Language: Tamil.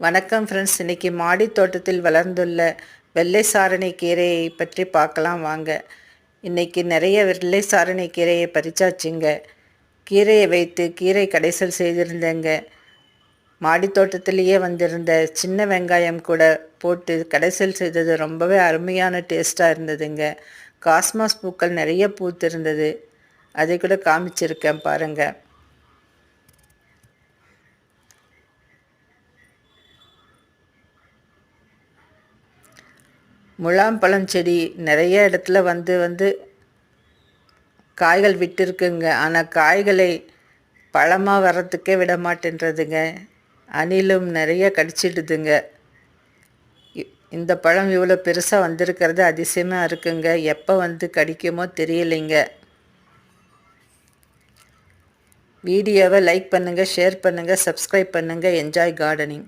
வணக்கம் ஃப்ரெண்ட்ஸ் இன்னைக்கு மாடி தோட்டத்தில் வளர்ந்துள்ள வெள்ளை சாரணை கீரையை பற்றி பார்க்கலாம் வாங்க. இன்னைக்கு நிறைய வெள்ளை சாரணை கீரையை பறிச்சாச்சுங்க. கீரையை வைத்து கீரை கடைசல் செய்திருந்தேங்க. மாடி தோட்டத்திலேயே வந்திருந்த சின்ன வெங்காயம் கூட போட்டு கடைசல் செய்தது ரொம்பவே அருமையான டேஸ்ட்டாக இருந்ததுங்க. காஸ்மாஸ் பூக்கள் நிறைய பூத்திருந்தது. அதை கூட காமிச்சிருக்கேன் பாருங்கள் முலாம்பழம் செடி நிறைய இடத்துல வந்து வந்து காய்கள் விட்டுருக்குங்க. ஆனால் காய்களை பழமாக வர்றதுக்கே விட மாட்டேன்றதுங்க அணிலும் நிறைய கடிச்சிடுதுங்க. இந்த பழம் இவ்வளோ பெருசாக வந்திருக்கிறது அதிசயமாக இருக்குங்க. எப்போ வந்து கடிக்குமோ தெரியலைங்க. வீடியோவை லைக் பண்ணுங்கள் ஷேர் பண்ணுங்கள் சப்ஸ்கிரைப் பண்ணுங்கள் என்ஜாய் கார்டனிங்.